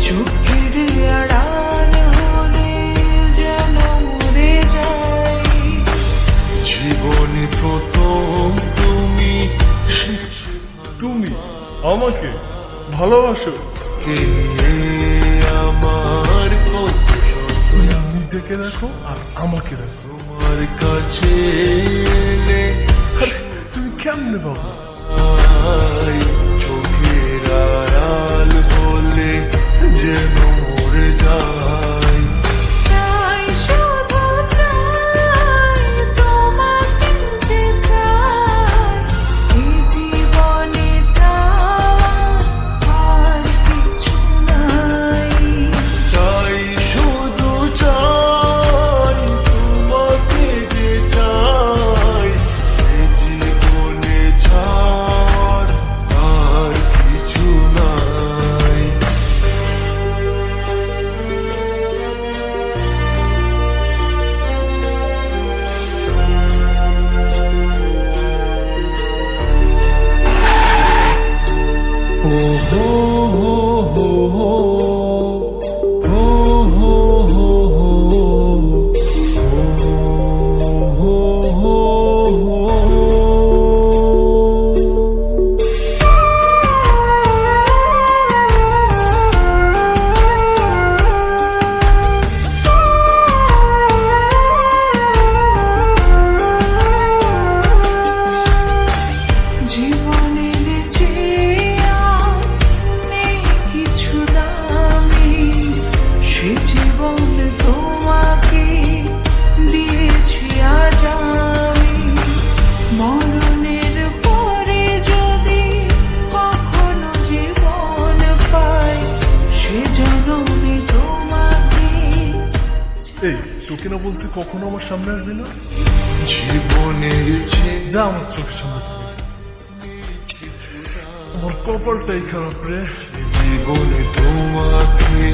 চোখের আড়াল হলে যেন মরে যাই জীবনে প্রথম তুমি। তুমি আমাকে ভালোবাসো। কে নিয়ে আমার কত নিজেকে দেখো আর আমাকে দেখো তোমার কাছে তুমি কেমনে বাবা oh. তোকে না বলছি? কখনো আমার সামনে আসবি না? জীবনের যা আমার চোখের সামনে থাকে আমার কপালটাই খারাপ রে। জীবনে তোমাকে